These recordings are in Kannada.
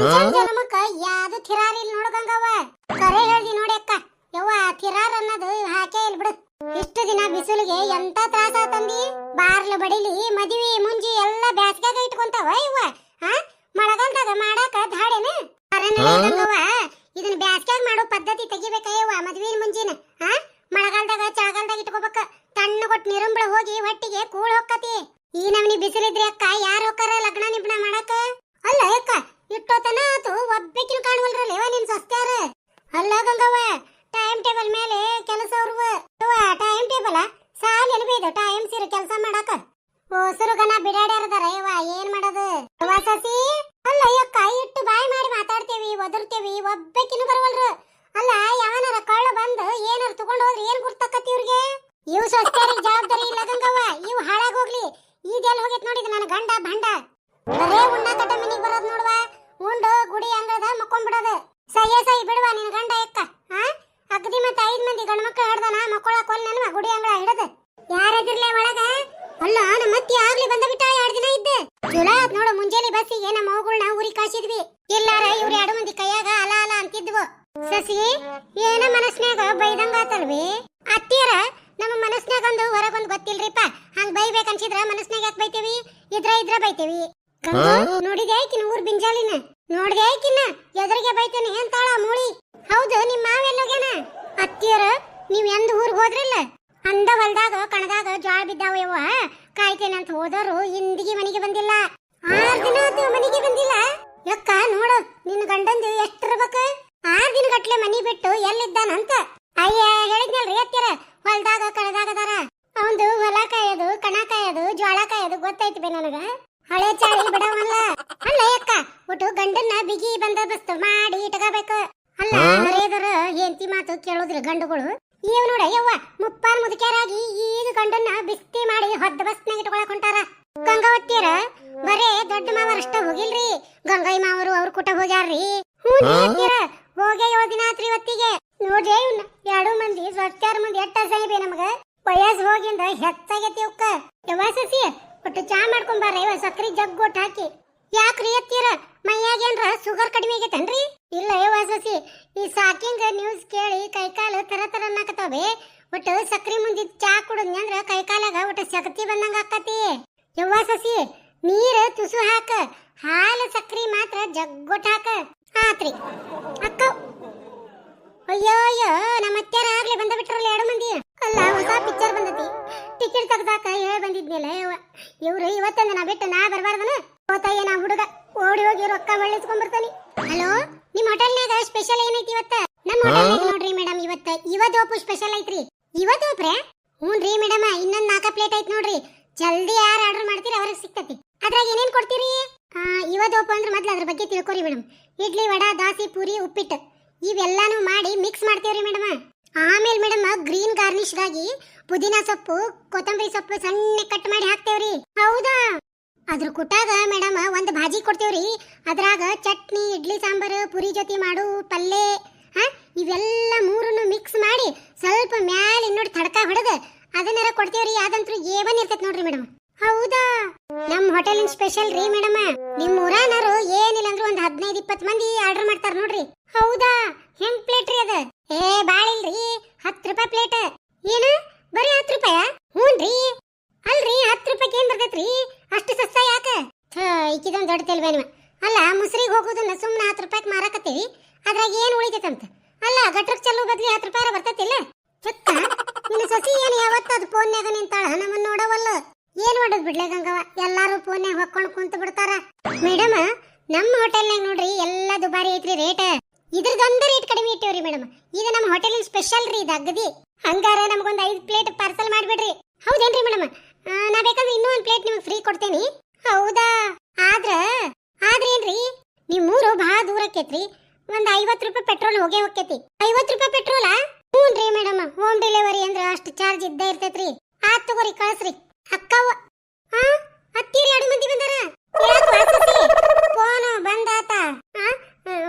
ಜನ್ಮಕ್ಕ ಯಾವ್ದು ಥಿರಾರ್ ಇಲ್ಲಿ ನೋಡು ಕರೆ ಹೇಳ್ದಿ ನೋಡಿ ಅಕ್ಕ. ಯವ್ವ ಥಿರಾರ್ ಅನ್ನೋದು ಹಾಕೇ ಇಲ್ ಬಿಡು. ಇಷ್ಟು ದಿನ ಬಿಸಿಲಿಗೆ ಎಂತ ತ್ರಾಸ ತಂದಿ? ಬಾರ್ಲು ಬಡಿಲಿ ಮದುವೆ ಮುಂಜಿ ಎಲ್ಲ ಬ್ಯಾಸ್ಗ್ಯಾಗ ಇಟ್ಕೊಂತಾವ ಇವ್ವ ಹಾ ಮಳೆಗಾಲದಾಗ ಮಾಡಾಕ ಧಾಡೆನ? ಗಂಗವ್ವ ಇದನ್ನ ಬ್ಯಾಸ್ಗ್ಯಾಗ ಮಾಡೋ ಪದ್ಧತಿ ತೆಗಿಬೇಕ ಯವ್ವ ಮದುವೆ ಮುಂಜಿನ. ಹಾ ಮಳೆಗಾಲದಾಗ ಚಳಿಗಾಲದಾಗ ಇಟ್ಕೋಬೇಕ. ತಣ್ಣ ಕೊಟ್ಟು ನಿರುಂಬಳ ಹೋಗಿ ಹೊಟ್ಟಿಗೆ ಕೂಳ್ ಹೊಕ್ಕತಿ. ಈ ನಮ್ನಿ ಬಿಸಿಲಿದ್ರೆ ಅಕ್ಕ ಯಾರು ಹೋಗ್ತಾರ ಲಗ್ನ ನಿಬ್ನ ಮಾಡಾಕ ಅಲ್ಲ ಅಕ್ಕ ಇಟ್ಟೋತನ ಆತು ಒಬ್ಬಕಿನ ಕಾಣವಲ್ರಲ್ಲ ಇವ ನಿನ್ ಸಸ್ತ್ಯಾರ ಅಲ್ಲ ಗಂಗವ್ವ ಟೈಮ್ ಟೇಬಲ್ ಮೇಲೆ ಕೆಲಸ ಅವ್ರವ ಟೈಮ್ ಟೇಬಲ್ ಸಾಲ್ ಎಲ್ಲಿ ಬೈದು ಟೈಮ್ ಸೀರೆ ಕೆಲಸ ಮಾಡಾಕ ಓಸರು ಗನ ಬಿಡಾಡ್ಯಾರದಾರ ಯವ್ವ ಏನ್ ಮಾಡೋದು ಯವ್ವ ಸಸಿ ಅಲ್ಲ ಅಕ್ಕ ಇಟ್ಟು ಬಾಯಿ ಮಾಡಿ ಮಾತಾಡ್ತೇವಿ ಒದರ್ತೇವಿ ಒಬ್ಬಕಿನ ಬರವಲ್ರು. ಅಲ್ಲ, ಯಾವನಾರ ಕಳ್ಳ ಬಂದು ಏನಾರ ತಗೊಂಡ್ ಹೋದ್ರೆ ಏನ್ ಗುರ್ತಕ್ಕತ್ತಿ ಇವ್ರಿಗೆ? ಇವ್ ಸ್ವಸ್ಥರಿಗೆ ಜವಾಬ್ದಾರಿ ಇಲ್ಲ ಗಂಗವ್ವ. ಇವ್ ಹಾಳಾಗ್ ಹೋಗ್ಲಿ. ಇದೆಲ್ಲ ಹೋಗೈತ್ ನೋಡಿದ್ ನನ್ನ ಗಂಡ, ಭಂಡ. ಬರೇ ಉಣ್ಣ ಕಟ್ಟ ಮನಿಗ್ ಬರೋದ್ ನೋಡುವ. ಉಂಡು, ಗುಡಿ ಅಂಗಳದ ಮಕ್ಕೊಂಡ್ಬಿಡೋದು ಸಯ್ಯ ಸೈ ಬಿಡುವ ನಿನ್ ಗಂಡ ಎಕ್ಕ. ಹಾ ಅಗದಿ ಮತ್ತೆ ಐದು ಮಂದಿ ಗಂಡ ಮಕ್ಳು ಹಿಡ್ದನ? ಮಕ್ಕಳ ನನ್ವ ಗುಡಿ ಅಂಗಳ ಹಿಡದ? ಯಾರದಿರ್ಲೆ ಒಳಗ? ಅಲ್ಲ, ನಮ್ಮ ಮತ್ತೆ ಆಗ್ಲಿ ಬಂದ ಬಿಟ್ಟ ಎರಡ್ ದಿನ ಇದ್ದೆ. ಚಲೋ ನೋಡು, ಮುಂಜಾನೆ ಬಸ್ಸಿಗೆ ನಮ್ಮ ಮಗುಳ್ನ ಊರಿಗೆ ಕಳ್ಸಿದ್ವಿ. ಇಲ್ಲಾರ ಇವ್ರ ಎರಡು ಮಂದಿ ಕೈಯಾಗ ಅಲ ಅಲ ಅಂತಿದ್ವು. ಸಸಿ ಏನ ಮನಸ್ನ್ಯಾಗ ಬೈದಂಗ ಆತಲ್ವಿ? ಅತ್ತಿಯರ ನಮ್ಮ ಮನಸ್ನ್ಯಾಗ ಒಂದು ಹೊರಗೊಂದು ಗೊತ್ತಿಲ್ರಿಪ್ಪ. ಹಂಗ ಬೈಬೇಕ ಅನ್ಸಿದ್ರ ಮನಸ್ನ್ಯಾಗ ಯಾಕೆ ಬೈತೇವಿ? ಇದ್ರ ಇದ್ರ ಬೈತೇವಿ. ನೋಡಿದೆ ಆಯ್ಕಿನ ಊರ್ ಬಿಂಜಾಲಿನ. ನೋಡಿದೆ ಆಯ್ಕಿನ ಎದುರಿಗೆ ಬೈತೇನೆ ಅಂತಾಳ ಮೂಳಿ. ಹೌದು ನಿಮ್ಮ ಮಾವೆಲ್ಲೋಗ್ಯಾನ ಅತ್ತಿಯರ ನೀವ್ ಎಂದ ಊರ್ಗ್ ಹೋದ್ರಿಲ್ಲ? ಅಂದ ಹೊಲ್ದಾಗ ಕಣದಾಗ ಜ್ವಾಳ ಬಿದ್ದಾವ ಯವ್ವ. ಕಾಯ್ತೇನೆ ಅಂತ ಹೋದವರು ಇಂದಿಗೆ ಮನೆಗೆ ಬಂದಿಲ್ಲ. ಆರ್ ದಿನ ಮನೆಗೆ ಬಂದಿಲ್ಲ. ಯಕ್ಕ ನೋಡು ನಿನ್ನ ಗಂಡಂದು ಎಷ್ಟಿರ್ಬೇಕು ಆರ್ ದಿನ ಗಟ್ಲೆ ಮನಿ ಬಿಟ್ಟು ಎಲ್ಲಿದ್ದಾನಂತ? ಅಯ್ಯ ಹೇಳಿದ್ನಲ್ರಿ ಅತ್ತಿರ ಹೊಲ್ದಾಗ ಕಳೆದಾಗದಾರ. ಅವಂದು ಹೊಲ ಕಾಯೋದು ಕಣ ಕಾಯೋದು ಜ್ವಾಳ ಕಾಯೋದು ಗೊತ್ತೈತಿ ಬೇ ನನಗ. ಹಳೆ ಚಾಳಿ ಬಿಡವಲ್ಲ. ಅಲ್ಲ ಅಕ್ಕ ಒಟ್ಟು ಗಂಡನ್ನ ಬಿಗಿ ಬಂದೋಬಸ್ತ್ ಮಾಡಿ ಇಟ್ಕೋಬೇಕು. ಅಲ್ಲ ಹರೇದರ ಹೆಂಡತಿ ಮಾತು ಕೇಳೋದ್ರಿ ಗಂಡುಗಳು. ಇವ್ ನೋಡ ಯವ್ವ ಮುಪ್ಪಾನ್ ಮುದುಕ್ಯಾರಾಗಿ ಈಗ ಗಂಡನ್ನ ಬಿಸ್ತಿ ಮಾಡಿ ಹೊದ್ದ ಬಸ್ನಾಗ ಇಟ್ಕೊಳಕ್ ಹೊಂಟಾರ. ಗಂಗಾವತಿಯರ ಬರೇ ದೊಡ್ಡ ಮಾವರಷ್ಟ ಹೋಗಿಲ್ರಿ. ಗಂಗೈ ಮಾವರು ಅವ್ರ ಕೂಟ ಹೋಗ್ಯಾರ್ರಿ. ಹ್ಞೂ ಹೋಗೇ ಏಳು ದಿನ ಆತ್ರಿ ಇವತ್ತಿಗೆ. ನೋಡ್ರಿ ಇವ್ನ ಎರಡು ಮಂದಿ ಸ್ವಚ್ಛಾರ ಮಂದಿ ಎಟ್ಟ ಸೈಬೆ ನಮಗ. ವಯಸ್ ಹೋಗಿಂದ ಹೆಚ್ಚಾಗೈತಿ ಅವಕ್ಕ ಯವಾ ಸಸಿ ಒಟ್ಟು ಚಾ ಮಾಡ್ಕೊಂಬಾರ ಇವ ಸಕ್ರಿ ಜಗ್ಗೊಟ್ ಹಾಕಿ ಯಾಕ್ರಿ ಎತ್ತೀರ ಮೈಯಾಗೇನ್ರ ಶುಗರ್ ಕಡಿಮೆ ಆಗೈತನ್ರಿ ಇಲ್ಲ ಯವ್ವ ಸಸಿ ಈ ಸಾಕಿಂಗ್ ನ್ಯೂಸ್ ಕೇಳಿ ಕೈಕಾಲು ತರ ತರ ಅನ್ನಕತ್ತಾವೆ ಒಟ್ಟು ಸಕ್ರಿ ಮುಂದಿ ಚಾ ಕುಡಿದ್ನಂದ್ರ ಕೈಕಾಲಾಗ ಒಟ್ಟು ಶಕ್ತಿ ಬಂದಂಗ ಆಕತಿ ಯವ್ವ ಸಸಿ ನೀರ ತುಸು ಹಾಕ ಹಾಲು ಮಾತ್ರ ಆತ್ರಿ. ಅಕ್ಕ. ಅಯ್ಯೋ ಅಯ್ಯೋ ನಮ್ಮ ಅತ್ಯಾರ ಆಗ್ಲೇ ಬಂದ ಬಿಟ್ರಲ್ಲ ಎರಡು ಮಂದಿ? ಅಲ್ಲ ಹೊಸ ಪಿಕ್ಚರ್ ಬಂದತಿ. ಟಿಕೆಟ್ ತೆಗ್ದಾಕ ಹೇಳಿ ಬಂದಿದ್ನಿಲ್ಲ ಇವ್ರು ಇವತ್ತಂದ ನಾ ಬಿಟ್ಟು ನಾ ಬರ್ಬಾರ್ದನ? ಹೋತಾಯ ನಾ ಹುಡುಗ. ಓಡಿ ಹೋಗಿ ರೊಕ್ಕ ಒಳ್ಳಿಸ್ಕೊಂಡ್ ಬರ್ತಾನಿ ಹಲೋ ನಿಮ್ ಹೋಟೆಲ್ನಾಗ ಸ್ಪೆಷಲ್ ಏನೈತಿ ಇವತ್ತ? ನಮ್ಮ ಹೋಟೆಲ್ನಾಗ ನೋಡ್ರಿ ಮೇಡಮ್ ಇವತ್ತ ಇವತ್ತೋಪು ಸ್ಪೆಷಲ್ ಐತ್ರಿ. ಇವತ್ತೋಪ್ರೆ ರೀ ಮೇಡಮ್ ಇನ್ನೊಂದು ನಾಲ್ಕ ಪ್ಲೇಟ್ ಐತಿ ನೋಡ್ರಿ. ಜಲ್ದಿ ಯಾರು ಆರ್ಡರ್ ಮಾಡ್ತೀರಿ ಅವ್ರಿಗೆ ಸಿಗ್ತತಿ. ಅದ್ರಾಗ ಏನೇನ್ ಕೊಡ್ತೀರಿ? ಆ, ಇವತ್ತೋಪು ಅಂದ್ರೆ ಮೊದ್ಲು ಅದ್ರ ಬಗ್ಗೆ ತಿಳ್ಕೊರಿ ಮೇಡಮ್ ಇಡ್ಲಿ ವಡ ದಾಸಿ ಪೂರಿ ಉಪ್ಪಿಟ್ಟು. ಇವೆಲ್ಲಾನು ಮಾಡಿ ಮಿಕ್ಸ್ ಮಾಡ್ತೀವ್ರಿ ಮೇಡಮ್. ಆಮೇಲೆ ಮೇಡಮ್ ಗ್ರೀನ್ ಗಾರ್ನಿಶ್ಗಾಗಿ ಪುದೀನ ಸೊಪ್ಪು ಕೊತ್ತಂಬರಿ ಸೊಪ್ಪು ಸಣ್ಣ ಕಟ್ ಮಾಡಿ ಹಾಕ್ತೇವ್ರಿ. ಹೌದಾ? ಅದ್ರ ಕುಟ್ಟಾಗ ಮೇಡಮ್ ಒಂದ್ ಭಾಜಿ ಕೊಡ್ತೇವ್ರಿ. ಅದ್ರಾಗ ಚಟ್ನಿ ಇಡ್ಲಿ ಸಾಂಬಾರು ಪುರಿ ಜೊತೆ ಮಾಡು ಪಲ್ಲೆ ಇವೆಲ್ಲ ಮೂರನ್ನು ಮಿಕ್ಸ್ ಮಾಡಿ ಸ್ವಲ್ಪ ಮ್ಯಾಲ ಇನ್ನೊಂದು ತಡಕ ಹೊಡೆದ. ಅದನ್ನಾರ ಕೊಡ್ತೇವ್ರಿ. ಅದಂತೂ ಏವನ್ ಇರ್ತೈತಿ ನೋಡ್ರಿ ಮೇಡಮ್. ಹೌದಾ? ನಮ್ ಹೋಟೆಲಿನ ಸ್ಪೆಷಲ್ ರೀ ಮೇಡಮ್. ನಿಮ್ ಊರಾನರು ಏನಿಲ್ಲ ಅಂದ್ರು ಒಂದ್ ಹದಿನೈದು, ಇಪ್ಪತ್ತು ಮಂದಿ ಆರ್ಡರ್ ಮಾಡ್ತಾರ ನೋಡ್ರಿ. ಹೌದಾ? ಹೆಂಗ್ ಪ್ಲೇಟ್ ರೀ ಅದ? ಏ ಬಾಳಿಲ್ರಿ ಹತ್ತು ರೂಪಾಯಿ ಪ್ಲೇಟ್ ಏನ? ಬರೀ ಹತ್ತು ರೂಪಾಯ? ಹ್ಞೂನ್ರಿ ಅಲ್ರಿ, ಹತ್ತು ರೂಪಾಯಿ ಏನ್ ಬರ್ತೈತ್ರಿ? ಅಷ್ಟು ಸಸ್ತ ಯಾಕ? ಈಕಿದೊಂದು ದೊಡ್ಡ ತೆಲ್ವೆ ನೀವು. ಅಲ್ಲ, ಮುಸ್ರಿಗೆ ಹೋಗೋದನ್ನ ಸುಮ್ಮನೆ ಹತ್ತು ರೂಪಾಯಿಗೆ ಮಾರಾಕತ್ತೀವಿ ಅದ್ರಾಗ ಏನು ಉಳಿತೈತಂತ? ಅಲ್ಲ, ಗಟ್ರಕ್ ಚಲೋ ಬದ್ಲಿ ಹತ್ತು ರೂಪಾಯಿ ಬರ್ತೈತಿಲ್ಲ? ಚಕ್ಕ ನಿನ್ನ ಸಸಿ ಏನು ಅದು ಫೋನ್ಯಾಗ ನಿಂತಾಳ? ನಮ್ಮನ್ನ ನೋಡವಲ್ಲ. ಏನ್ ಮಾಡೋದ್ ಬಿಡ್ಲೆ ಗಂಗವ್ವ? ಎಲ್ಲಾರು ಫೋನ್ಯಾಗ ಹೊಕ್ಕೊಂಡು ಕುಂತ ಬಿಡ್ತಾರ. ಮೇಡಮ್ ನಮ್ಮ ಹೋಟೆಲ್ ಹೋಟೆಲ್ನಾಗ ನೋಡ್ರಿ, ಎಲ್ಲ ದುಬಾರಿ ಐತ್ರಿ ರೇಟ್. ಇದ್ರದೊಂದು ರೇಟ್ ಕಡಿಮೆ ಇಟ್ಟಿವ್ರಿ ಮೇಡಮ್. ಇದು ನಮ್ಮ ಹೋಟೆಲ್ ಸ್ಪೆಷಲ್ ರೀ ಇದು ಅಗದಿ. ಹಂಗಾರ ನಮಗೊಂದು ಐದು ಪ್ಲೇಟ್ ಪಾರ್ಸಲ್ ಮಾಡ್ಬಿಡ್ರಿ. ಹೌದೇನ್ರಿ ಮೇಡಮ್ ನಾ ಬೇಕಾದ್ರೆ ಇನ್ನೂ ಒಂದು ಪ್ಲೇಟ್ ನಿಮಗೆ ಫ್ರೀ ಕೊಡ್ತೇನಿ ಹೌದಾ ಆದ್ರ ಆದ್ರ ಏನ್ರಿ ನಿಮ್ಮೂರು ಬಹಳ ದೂರ ಆಕೇತ್ರಿ ಒಂದ್ ಐವತ್ತು ರೂಪಾಯಿ ಪೆಟ್ರೋಲ್ ಹೋಗೇ ಹೋಗ್ತೈತಿ ಐವತ್ತು ರೂಪಾಯಿ ಪೆಟ್ರೋಲಾ ಹ್ಞೂನ್ರಿ ಮೇಡಮ್ ಹೋಮ್ ಡೆಲಿವರಿ ಅಂದ್ರೆ ಅಷ್ಟು ಚಾರ್ಜ್ ಇದ್ದೇ ಇರ್ತೈತ್ರಿ ಆತ್ ತಗೋರಿ ಕಳ್ಸ್ರಿ ಅಕ್ಕವ್ವ ಹಾ ಹತ್ತಿರಿ ಎರಡು ಮಂದಿ ಬಂದಾರ ಫೋನ್ ಬಂದಾತ ಹಾ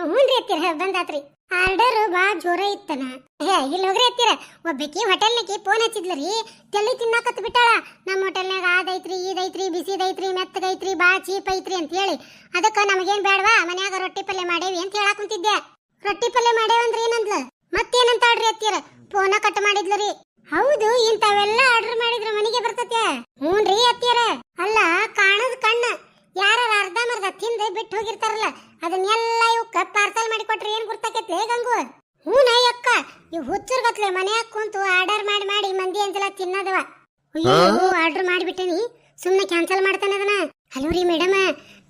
ಹ್ಞೂನ್ರಿ ಹತ್ತಿರ ಬಂದಾತ್ರಿ ಆರ್ಡರ್ ಬಾ, ಜೋರ ಇತ್ತನ. ಹೇ ಇಲ್ಲಿ ಹೋಗ್ರಿ ಹತ್ತಿರ ಒಬ್ಬಕಿ ಹೋಟೆಲ್ನಾಕಿ ಫೋನ್ ಹಚ್ಚಿದ್ಲರಿ ಜಲ್ದಿ ತಿನ್ನಾಕತ್ ಬಿಟ್ಟಾಳ. ನಮ್ಮ ಹೋಟೆಲ್ನಾಗ ಅದೈತ್ರಿ ಇದೈತ್ರಿ ಬಿಸಿದೈತ್ರಿ, ಮೆತ್ತಗೈತ್ರಿ, ಬಾ, ಚೀಪ್ ಐತ್ರಿ ಅಂತ ಹೇಳಿ ಅದಕ್ಕ ನಮಗೇನ್ ಬೇಡವಾ ಮನ್ಯಾಗ ರೊಟ್ಟಿ ಪಲ್ಯ ಮಾಡೇವಿ ಅಂತ ಹೇಳಾಕ್ ಕುಂತಿದ್ದೆ. ರೊಟ್ಟಿ ಪಲ್ಯ ಮಾಡೇವಂದ್ರಿ ಏನಂದ್ಲ? ಮತ್ತೇನಂತಾಳ್ರಿ ಹತ್ತಿರ ಫೋನ ಕಟ್ ಮಾಡಿದ್ಲರಿ ಹೌದು, ಇಂಥವೆಲ್ಲ ಆರ್ಡರ್ ಮಾಡಿದ್ರ ಮನೆಗೆ ಬರ್ತತೆ ಹ್ಞೂನ್ರಿ ಅತ್ತಿಯರ. ಅಲ್ಲ, ಕಾಣದ್ ಕಣ್ಣ. ಯಾರ ಅರ್ಧ ಮರ್ಧ ತಿಂದು ಬಿಟ್ಟು ಹೋಗಿರ್ತಾರಲ್ಲ ಅದನ್ನೆಲ್ಲ ಇವಕ್ಕ ಪಾರ್ಸಲ್ ಮಾಡಿ ಕೊಟ್ರೆ ಏನ್ ಗುರ್ತಾಕೈತ್ಲೆ ಗಂಗು? ಹ್ಞೂ ಅಕ್ಕ? ಇವು ಹುಚ್ಚರ್ ಗತ್ಲೆ ಮನ್ಯಾಗ ಕುಂತು ಆರ್ಡರ್ ಮಾಡಿ ಮಾಡಿ ಮಂದಿ ಅಂತೆಲ್ಲ ತಿನ್ನದವ. ಅಯ್ಯೋ ಆರ್ಡರ್ ಮಾಡಿಬಿಟ್ಟೇನಿ. ಸುಮ್ಮನೆ ಕ್ಯಾನ್ಸಲ್ ಮಾಡ್ತಾನೆ ಅದನ್ನ. ಹಲೋ ರೀ ಮೇಡಮ್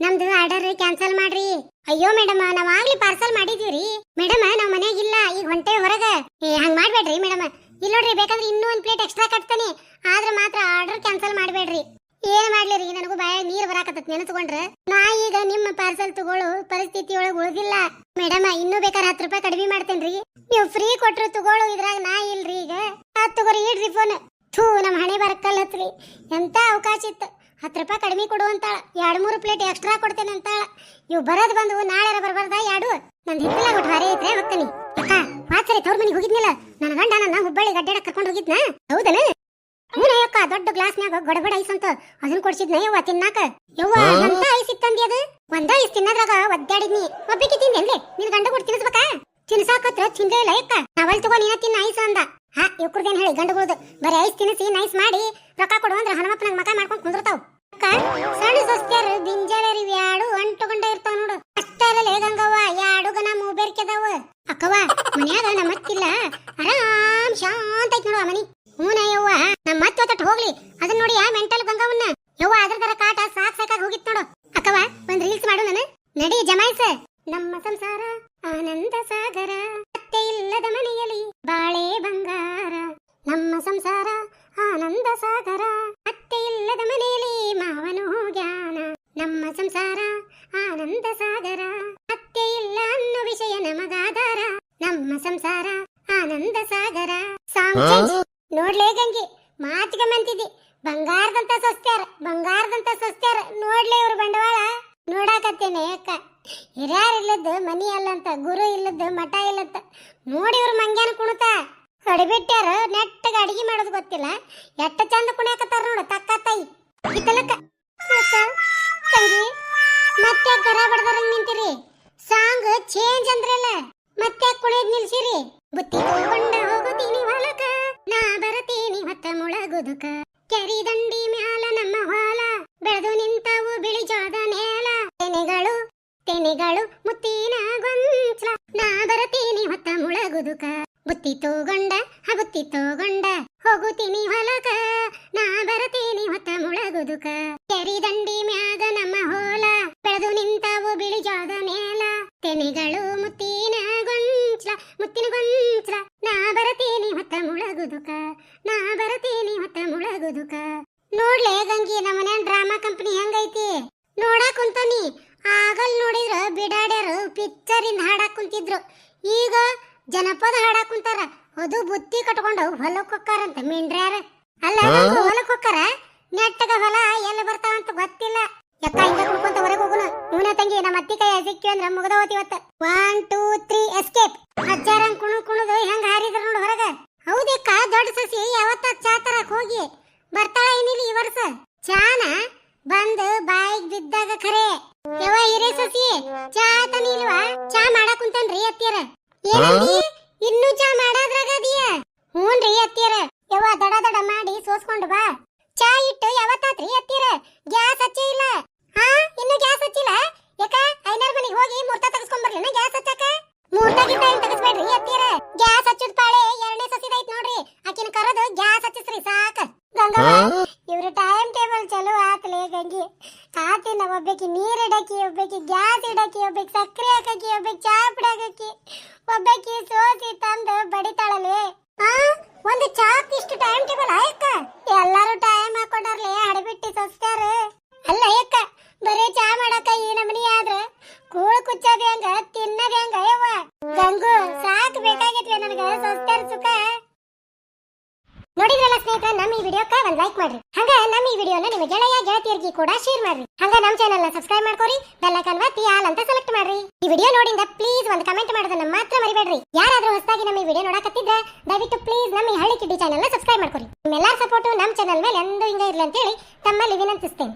ನಮ್ದು ಆರ್ಡರ್ ಕ್ಯಾನ್ಸಲ್ ಮಾಡ್ರಿ. ಅಯ್ಯೋ ಮೇಡಮ್ ನಾವ್ ಆಗ್ಲಿ ಪಾರ್ಸಲ್ ಮಾಡಿದೀವ್ರಿ. ಮೇಡಮ್ ನಾವ್ ಮನೆಯಾಗ ಇಲ್ಲ ಈಗ ಹೊಂಟೆ ಹೊರಗ. ಏ ಹಂಗ್ ಮಾಡ್ಬೇಡ್ರಿ ಮೇಡಮ್. ಇಲ್ಲ ನೋಡ್ರಿ ಬೇಕಂದ್ರೆ ಇನ್ನೂ ಒಂದ್ ಪ್ಲೇಟ್ ಎಕ್ಸ್ಟ್ರಾ ಕಟ್ತಾನೆ. ಆದ್ರೆ ಮಾತ್ರ ಆರ್ಡರ್ ಕ್ಯಾನ್ಸಲ್ ಮಾಡ್ಬೇಡ್ರಿ. ಏನ್ ಮಾಡ್ಲಿ ರೀ ನನಗೂ ಬಾಯ ನೀರ್ ಬರಾಕತ್ತ ನೆನಸ್ಕೊಂಡ್ರ. ನಾ ಈಗ ನಿಮ್ಮ ಪಾರ್ಸಲ್ ತಗೊಳ್ಳೋ ಪರಿಸ್ಥಿತಿ ಒಳಗ ಉಳಿದಿಲ್ಲ. ಮೇಡಮ್, ಇನ್ನೂ ಬೇಕಾದ್ರೆ ಹತ್ತು ರೂಪಾಯಿ ಕಡಿಮೆ ಮಾಡ್ತೇನ್ರಿ. ನೀವು ಫ್ರೀ ಕೊಟ್ರು ತಗೊಳ್ಳೋ ಇದ್ರಾಗ ನಾ ಇಲ್ರಿ ಈಗ. ಹತ್ತು ತಗೋರಿ, ಇಡ್ರಿ ಫೋನ್ ಥೂ ನಮ್ಮ ಹಣೆ ಬರಕಲ್ಲತ್ರಿ. ಎಂತ ಅವಕಾಶ ಇತ್ತು? ಹತ್ತು ರೂಪಾಯಿ ಕಡಿಮೆ ಕೊಡು ಅಂತಾಳ. ಎರಡು ಮೂರು ಪ್ಲೇಟ್ ಎಕ್ಸ್ಟ್ರಾ ಕೊಡ್ತೇನೆ ಅಂತಾಳ. ಇವು ಬರೋದ್ ಬಂದು ನಾಳೆ ಬರಬಾರ್ದ ಎರಡು ನಂದು ಹಿತ್ತಲ ಕೊಟ್ಟು ಭಾರಿ ಐತ್ರೆ ಹೋಗ್ತೀನಿ ಅಕ್ಕ ವಾತ್ಸರಿ ತವ್ರ ಮನೆಗೆ ಹೋಗಿದ್ನಿಲ್ಲ? ನನ್ನ ಗಂಡ ನನ್ನ ಹುಬ್ಬಳ್ಳಿ ಗಡ್ಡೆಡ ಕರ್ಕೊಂಡು ಹೋಗಿದ್ನ? ಹೌದನ? ಹ್ಞೂ ಅಕ್ಕ ದೊಡ್ಡ ಗ್ಲಾಸ್ನ್ಯಾಗ ಗಡಬಡ ಐಸ್ ಅಂತ ಅದನ್ ಕೊಡ್ಸಿದ್ನ. ಯವ್ವ ತಿನ್ನಾಕ? ಯವ್ವ ಎಂತ ಐಸ್ ಇತ್ತಂದಿ ಅದು? ಒಂದ ಐಸ್ ತಿನ್ನದ್ರಾಗ ಒದ್ದಾಡಿದ್ನಿ. ಒಬ್ಬಿಗೆ ತಿಂದೇನ್ರಿ ನಿನ್ ಗಂಡ ಕೊಡ್ ತಿನ್ಸ್ಬೇಕಾ ತಿನ್ಸಾಕತ್ರ ತಿಂದೇ ಇಲ್ಲ ಯಕ್ಕ ನಾವಲ್ ತಗೋ ನೀನ ತಿನ್ನ ಐಸ್ ಅಂದ. ಹಾ ಇವ್ರದೇನ್ ಹೇಳಿ ಗಂಡುಗಳದು. ಬರೀ ಐಸ್ ತಿನ್ನಿಸಿ ನೈಸ್ ಮಾಡಿ ರೊಕ್ಕ ಕೊಡು ಅಂದ್ರೆ ಹನುಮಪ್ಪನ ಮಕ ಮಾಡ್ಕೊಂಡ್ ಕುಂದಿರ್ತಾವ. ಸಣ್ಣ ಸೊಸ್ತ್ಯಾರ ಬಿಂಜಾಳರಿ ಯಾಡು ಅಂಟುಕೊಂಡ ಇರ್ತಾವ ನೋಡು. ಅಷ್ಟೇ ಅಲ್ಲಲೇ ಗಂಗವ್ವ ಯಾಡುಗ ನಮ್ಮ ಬೇರ್ಕೆದಾವ ಅಕ್ಕವ್ವ ಮನ್ಯಾಗ ನಮ್ಮ ಅತ್ತಿಲ್ಲ ಆರಾಮ್ ಶಾಂತ ಐತ್ ನೋಡುವ ಮನಿ. ಹೂನ ಯವ್ವ ನಮ್ಮ ಮತ್ತೆ ಒತ್ತಟ್ಟು ಹೋಗ್ಲಿ. ಅದನ್ನ ನೋಡಿ ಆ ಮೆಂಟಲ್ ಗಂಗವನ್ನ ಯವ್ವ ಅದ್ರ ತರ ಕಾಟ ಸಾಕ್ ಸಾಕಾಗಿ ಹೋಗಿತ್ತು ನೋಡು. ಅಕ್ಕವ ಒಂದ್ ರೀಲ್ಸ್ ಮಾಡು ನಾನು. ನಡಿ ಜಮಾಯಿಸ. ನಮ್ಮ ಸಂಸಾರ ಆನಂದ ಸಾಗರ ಅತ್ತೆ ಇಲ್ಲದ ಮನೆಯಲ್ಲಿ ಬಾಳೆ ಬಂಗಾರ. ನಮ್ಮ ಸಂಸಾರ ಆನಂದ ಸಾಗರ ಅತ್ತೆ ಇಲ್ಲದ ಮನೆಯಲ್ಲಿ ಮಾವನು ಜ್ಞಾನ. ನಮ್ಮ ಸಂಸಾರ ಆನಂದ ಸಾಗರ ಅತ್ತೆ ಇಲ್ಲ ಅನ್ನೋ ವಿಷಯ ನಮಗಾದಾರ ನಮ್ಮ ಸಂಸಾರ ಆನಂದ ಸಾಗರ. ಸಾಂಗ್ ನೋಡ್ಲೇ ಗಂಗಿ, ಮಾತಿಗೆ ಮಂತಿದ್ದಿ ಬಂಗಾರದಂತ ಸೊಸ್ತ್ಯಾರ ಬಂಗಾರದಂತ ಸೊಸ್ತ್ಯಾರ, ನೋಡ್ಲೇ ಇವ್ರ ಬಂಡವಾಳ. ನೋಡಾಕತ್ತೇನೆ ಅಕ್ಕ. ಹಿರಿಯರ್ ಇಲ್ಲದ ಮನಿ ಅಲ್ಲಂತ, ಗುರು ಇಲ್ಲದ ಮಠ ಇಲ್ಲಂತ ನೋಡಿ ಇವ್ರ ಮಂಗ್ಯಾನ ಕುಣತ. ಕಡಿಬಿಟ್ಟ್ಯಾರ, ನೆಟ್ಟಗ ಅಡಿಗೆ ಮಾಡೋದು ಗೊತ್ತಿಲ್ಲ. ಎಟ್ಟ ಚಂದ ಕುಣಿಯಾಕತ್ತಾರ ನೋಡು, ತಕ್ಕ ತಾಯಿ. ಇತ್ತಲಕ್ಕ. ತಂಗಿ, ಮತ್ತೆ ಕರ ನಿಂತಿರಿ. ಸಾಂಗ್ ಚೇಂಜ್ ಅಂದ್ರಲ್ಲ. ಮತ್ತೆ ಕುಣಿದ್ ನಿಲ್ಸಿರಿ. ಬುತ್ತಿ ತಗೊಂಡ ನಾ ಬರತೀನಿ ಹೊತ್ತ ಮುಳಗುದುಕ ಕೆರಿ ದಂಡಿ ಮ್ಯಾಲ ನಮ್ಮ ಹೊಲ, ಬೆಳೆದು ನಿಂತವು ಬಿಳಿ ಜೋದ ನೇಲ. ತೆನೆಗಳು ತೆನೆಗಳು ಮುತ್ತಿನ ಗೊಂಚಲ. ನಾ ಬರತೀನಿ ಹೊತ್ತ ಮುಳಗುದುಕ ಬುತ್ತಿ ತೋಗೊಂಡ, ಹಗುತ್ತಿ ತೋಗೊಂಡ ಹೋಗುತ್ತೀನಿ ಹೊಲಕ. ನಾ ಬರತೀನಿ ಹೊತ್ತ ಮುಳಗುದುಕ ಕೆರಿ ದಂಡಿ ಮ್ಯಾಗ ನಮ್ಮ ಹೋಲ, ಬೆಳೆದು ನಿಂತವು ಬಿಳಿ ಜೋದ ನೇಲ. ತೆನೆಗಳು ಮುತ್ತಿನ ಗೊಂಚಲ ಮುತ್ತಿನ ಗೊಂಚಲ ನಾ ಬರತೀನಿ ಹೊತ್ತ ಮುಳಗುದುಕ ನಾ ಬರತೀನಿ ಹೊತ್ತ ಮುಳಗುದುಕ ನೋಡ್ಲೆ ಗಂಗಿ ನಮ್ಮನೆ ಡ್ರಾಮಾ ಕಂಪನಿ ಹೆಂಗೈತಿ ನೋಡಾಕ್ ಕುಂತಾನಿ ಆಗಲ್ ನೋಡಿದ್ರ ಬಿಡಾಡ್ಯಾರು ಪಿಕ್ಚರ್ ಇಂದ ಹಾಡಾಕ್ ಕುಂತಿದ್ರು. ಈಗ ಜನಪದ ಹಾಡಾಕ್ ಕುಂತಾರ. ಅದು ಬುತ್ತಿ ಕಟ್ಕೊಂಡು ಹೊಲಕ್ ಹೊಕ್ಕಾರಂತ ಮಿಂಡ್ರ್ಯಾರ ಅಲ್ಲ ಹೊಲಕ್ಕೆ ಹೊಲಕ್ ಹೊಕ್ಕಾರ? ನೆಟ್ಟಗ ಹೊಲ ಎಲ್ಲಿ ಬರ್ತಾವಂತ ಗೊತ್ತಿಲ್ಲ. ಯಕ್ಕ ಹಿಂಗ ಕುಡ್ಕೊಂತ ಹೊರಗೆ ಹೋಗುನು. ಇವನ ತಂಗಿ ನಮ್ಮ ಅತ್ತಿ ಕೈ ಸಿಕ್ಕಿ ಅಂದ್ರ ಮುಗದ ಹೋತಿ ಇವತ್ತ. ಒನ್ ಟೂ ತ್ರೀ ಎಸ್ಕೇಪ್ ಹಜ್ಜಾರಂಗ್ ಕುಣು ಕುಣದು ಹೆಂಗ್ ಹಾರಿದ್ರು ನೋಡು ಹೊರಗ. ಹೌದಕ್ಕ ದೊಡ್ಡ ಸಸಿ ಯಾವತ್ತ ಚಾ ತರಕ್ ಹೋಗಿ. huh? ಸಕ್ಕರೆ ಹಾಕಿ ಒಬ್ಬ ಚಾ ಬಿಡಾಕಿ ಒಬ್ಬಾಕಿ ಸೋಸಿ ತಂದು ಬಡಿತಾಳಲೆ. ಆ, ಒಂದು ಚಾ ಇಷ್ಟು ಟೈಮ್ ಟೇಬಲ್ ಆಯಕ್ಕ ಎಲ್ಲಾರು ಟೈಮ್ ಹಾಕೊಂಡಾರ್ಲೆ ಹಡಬಿಟ್ಟಿ ಸಸ್ತಾರ ಅಲ್ಲ, ಅಯ್ಯಕ್ಕ, ಬರೇ ಚಾ ಮಾಡಕ ಈ ನಮನಿ ಆದ್ರ ಕೂಳ ಕುಚ್ಚದ ಹೆಂಗ, ತಿನ್ನದ ಹೆಂಗ ಅಯ್ಯವ್ವ ಗಂಗು, ಸಾಕ್ ಬೇಕಾಗಿತ್ತು ನನಗ ಸಸ್ತಾರ ಸುಖ. ಈ ವಿಡಿಯೋಕ್ಕ ಒಂದ್ ಲೈಕ್ ಮಾಡ್ರಿ. ಹಂಗ ನಮ್ಮ ಈ ವಿಡಿಯೋನ ನಿಮ್ಮ ಗೆಳೆಯ, ಗೆಳತಿಯರಿಗೆ ಕೂಡ ಶೇರ್ ಮಾಡ್ರಿ. ಹಂಗ ನಮ್ಮ ಚಾನೆಲ್ನ ಸಬ್ಸ್ಕ್ರೈಬ್ ಮಾಡ್ಕೊರಿ ಬೆಲ್ ಐಕಾನ್ ಒತ್ತಿ ಆಲ್ ಅಂತ ಸೆಲೆಕ್ಟ್ ಮಾಡ್ರಿ. ಈ ವಿಡಿಯೋ ನೋಡಿಂದ ಪ್ಲೀಸ್ ಒಂದು ಕಮೆಂಟ್ ಮಾಡೋದನ್ನ ಮಾತ್ರ ಮರಿಬೇಡ್ರಿ. ಯಾರಾದ್ರೂ ಹೊಸದಾಗಿ ನಮ್ಮ ಈ ವಿಡಿಯೋ ನೋಡಕತ್ತಿದ್ರೆ, ದಯವಿಟ್ಟು ಪ್ಲೀಸ್ ನಮ್ಮ ಈ ಹಳ್ಳಿ ಕಿಡ್ಡಿ ಚಾನೆಲ್ನ ಸಬ್ಸ್ಕ್ರೈಬ್ ಮಾಡ್ಕೊರಿ. ನಿಮ್ಮೆಲ್ಲರ ಸಪೋರ್ಟ್ ನಮ್ಮ ಚಾನೆಲ್ ಮೇಲೆ ಎಂದೂ ಹಿಂಗ ಇರಲಿ ಅಂತ ಹೇಳಿ ತಮ್ಮಲ್ಲಿ ವಿನಂತಿಸ್ತೇನೆ.